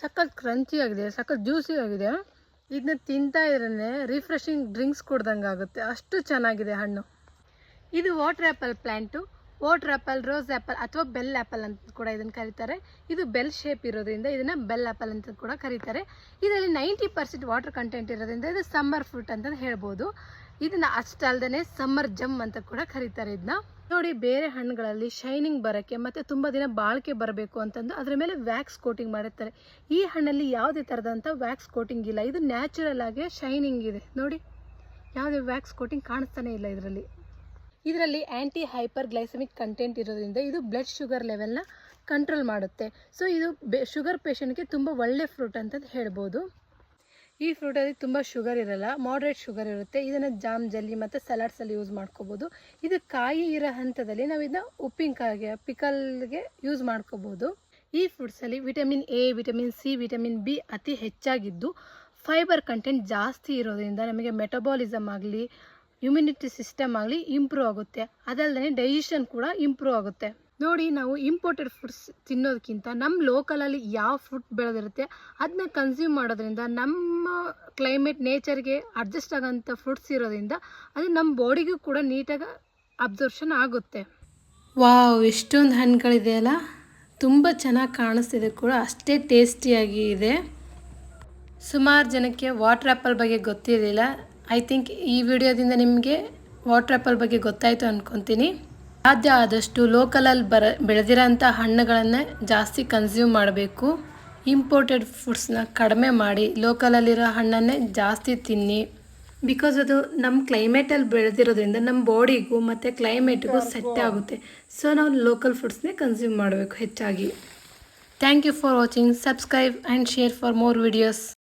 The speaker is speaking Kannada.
ಸಖತ್ ಕ್ರಂಚಿ ಆಗಿದೆ, ಸಖತ್ ಜ್ಯೂಸಿ ಆಗಿದೆ. ಇದನ್ನ ತಿಂತಾ ಇದ್ರೆ ರಿಫ್ರೆಶಿಂಗ್ ಡ್ರಿಂಕ್ಸ್ ಕುಡ್ದಂಗೆ ಆಗುತ್ತೆ ಅಷ್ಟು ಚೆನ್ನಾಗಿದೆ ಹಣ್ಣು. ಇದು water apple plant water apple rose apple ಅಥವಾ ಬೆಲ್ ಆ್ಯಪಲ್ ಅಂತ ಕೂಡ ಇದನ್ನು ಕರೀತಾರೆ. ಇದು ಬೆಲ್ ಶೇಪ್ ಇರೋದ್ರಿಂದ ಇದನ್ನು ಬೆಲ್ ಆ್ಯಪಲ್ ಅಂತ ಕೂಡ ಕರೀತಾರೆ. ಇದರಲ್ಲಿ ನೈಂಟಿ ಪರ್ಸೆಂಟ್ ವಾಟರ್ ಕಂಟೆಂಟ್ ಇರೋದ್ರಿಂದ ಇದು ಸಮ್ಮರ್ ಫ್ರೂಟ್ ಅಂತ ಹೇಳ್ಬೋದು. ಇದನ್ನ ಅಷ್ಟಲ್ದೇ ಸಮ್ಮರ್ ಜಮ್ ಅಂತ ಕೂಡ ಕರೀತಾರೆ ಇದನ್ನ ನೋಡಿ ಬೇರೆ ಹಣ್ಣುಗಳಲ್ಲಿ ಶೈನಿಂಗ್ ಬರೋಕ್ಕೆ ಮತ್ತು ತುಂಬ ದಿನ ಬಾಳಿಕೆ ಬರಬೇಕು ಅಂತಂದು ಅದರ ಮೇಲೆ ವ್ಯಾಕ್ಸ್ ಕೋಟಿಂಗ್ ಮಾಡಿರ್ತಾರೆ. ಈ ಹಣ್ಣಲ್ಲಿ ಯಾವುದೇ ಥರದಂಥ ವ್ಯಾಕ್ಸ್ ಕೋಟಿಂಗ್ ಇಲ್ಲ. ಇದು ನ್ಯಾಚುರಲ್ ಆಗಿ ಶೈನಿಂಗ್ ಇದೆ. ನೋಡಿ, ಯಾವುದೇ ವ್ಯಾಕ್ಸ್ ಕೋಟಿಂಗ್ ಕಾಣಿಸ್ತಾನೆ ಇಲ್ಲ ಇದರಲ್ಲಿ. ಇದರಲ್ಲಿ ಆ್ಯಂಟಿ ಹೈಪರ್ ಗ್ಲೈಸಮಿಕ್ ಕಂಟೆಂಟ್ ಇರೋದ್ರಿಂದ ಇದು ಬ್ಲಡ್ ಶುಗರ್ ಲೆವೆಲ್ನ ಕಂಟ್ರೋಲ್ ಮಾಡುತ್ತೆ. ಸೊ ಇದು ಬೆ ಶುಗರ್ ಪೇಷಂಟ್ಗೆ ತುಂಬ ಒಳ್ಳೆ ಫ್ರೂಟ್ ಅಂತ ಹೇಳ್ಬೋದು. ಈ ಫ್ರೂಟಲ್ಲಿ ತುಂಬ ಶುಗರ್ ಇರಲ್ಲ ಮಾಡ್ರೇಟ್ ಶುಗರ್ ಇರುತ್ತೆ. ಇದನ್ನು ಜಾಮ್ ಜಲ್ಲಿ ಮತ್ತು ಸಲಾಡ್ಸಲ್ಲಿ ಯೂಸ್ ಮಾಡ್ಕೋಬೋದು. ಇದು ಕಾಯಿ ಇರೋ ಹಂತದಲ್ಲಿ ನಾವು ಇದನ್ನ ಉಪ್ಪಿನಕಾಯಿಗೆ ಪಿಕಲ್ಗೆ ಯೂಸ್ ಮಾಡ್ಕೋಬೋದು. ಈ ಫ್ರೂಟ್ಸಲ್ಲಿ vitamin A vitamin C vitamin B ಅತಿ ಹೆಚ್ಚಾಗಿದ್ದು ಫೈಬರ್ ಕಂಟೆಂಟ್ ಜಾಸ್ತಿ ಇರೋದ್ರಿಂದ ನಮಗೆ ಮೆಟಬಾಲಿಸಮ್ ಆಗಲಿ ಇಮ್ಯುನಿಟಿ ಸಿಸ್ಟಮ್ ಆಗಲಿ ಇಂಪ್ರೂವ್ ಆಗುತ್ತೆ. ಅದಲ್ಲದೆ ಡೈಜೆಷನ್ ಕೂಡ ಇಂಪ್ರೂವ್ ಆಗುತ್ತೆ. ನೋಡಿ ನಾವು ಇಂಪೋರ್ಟೆಡ್ ಫುಡ್ಸ್ ತಿನ್ನೋದಕ್ಕಿಂತ ನಮ್ಮ ಲೋಕಲಲ್ಲಿ ಯಾವ ಫುಡ್ ಬೆಳೆದಿರುತ್ತೆ ಅದನ್ನ ಕನ್ಸ್ಯೂಮ್ ಮಾಡೋದ್ರಿಂದ ನಮ್ಮ ಕ್ಲೈಮೇಟ್ ನೇಚರ್ಗೆ ಅಡ್ಜಸ್ಟ್ ಆಗೋಂಥ ಫುಡ್ಸ್ ಇರೋದ್ರಿಂದ ಅದು ನಮ್ಮ ಬಾಡಿಗೂ ಕೂಡ ನೀಟಾಗಿ ಅಬ್ಸರ್ಷನ್ ಆಗುತ್ತೆ. ವಾವ್ ಎಷ್ಟೊಂದು ಹಣ್ಣುಗಳಿದೆಯಲ್ಲ ತುಂಬ ಚೆನ್ನಾಗಿ ಕಾಣಿಸ್ತಿದೆ ಕೂಡ, ಅಷ್ಟೇ ಟೇಸ್ಟಿಯಾಗಿ ಇದೆ. ಸುಮಾರು ಜನಕ್ಕೆ ವಾಟರ್ ಆ್ಯಪಲ್ ಬಗ್ಗೆ ಗೊತ್ತಿರಲಿಲ್ಲ. ಐ ಥಿಂಕ್ ಈ ವಿಡಿಯೋದಿಂದ ನಿಮಗೆ ವಾಟರ್ ಆ್ಯಪಲ್ ಬಗ್ಗೆ ಗೊತ್ತಾಯಿತು ಅಂದ್ಕೊತೀನಿ ಸಾಧ್ಯ ಆದಷ್ಟು ಲೋಕಲಲ್ಲಿ ಬರ ಬೆಳೆದಿರೋಂಥ ಹಣ್ಣುಗಳನ್ನೇ ಜಾಸ್ತಿ ಕನ್ಸ್ಯೂಮ್ ಮಾಡಬೇಕು. ಇಂಪೋರ್ಟೆಡ್ ಫುಡ್ಸ್ನ ಕಡಿಮೆ ಮಾಡಿ ಲೋಕಲಲ್ಲಿರೋ ಹಣ್ಣನ್ನೇ ಜಾಸ್ತಿ ತಿನ್ನಿ. ಬಿಕಾಸ್ ಅದು ನಮ್ಮ ಕ್ಲೈಮೇಟಲ್ಲಿ ಬೆಳೆದಿರೋದ್ರಿಂದ ನಮ್ಮ ಬಾಡಿಗೂ ಮತ್ತು ಕ್ಲೈಮೇಟ್ಗೂ ಸೆಟ್ ಆಗುತ್ತೆ. ಸೊ ನಾವು ಲೋಕಲ್ ಫುಡ್ಸ್ನೇ ಕನ್ಸ್ಯೂಮ್ ಮಾಡಬೇಕು ಹೆಚ್ಚಾಗಿ. Thank you for watching subscribe and share for more videos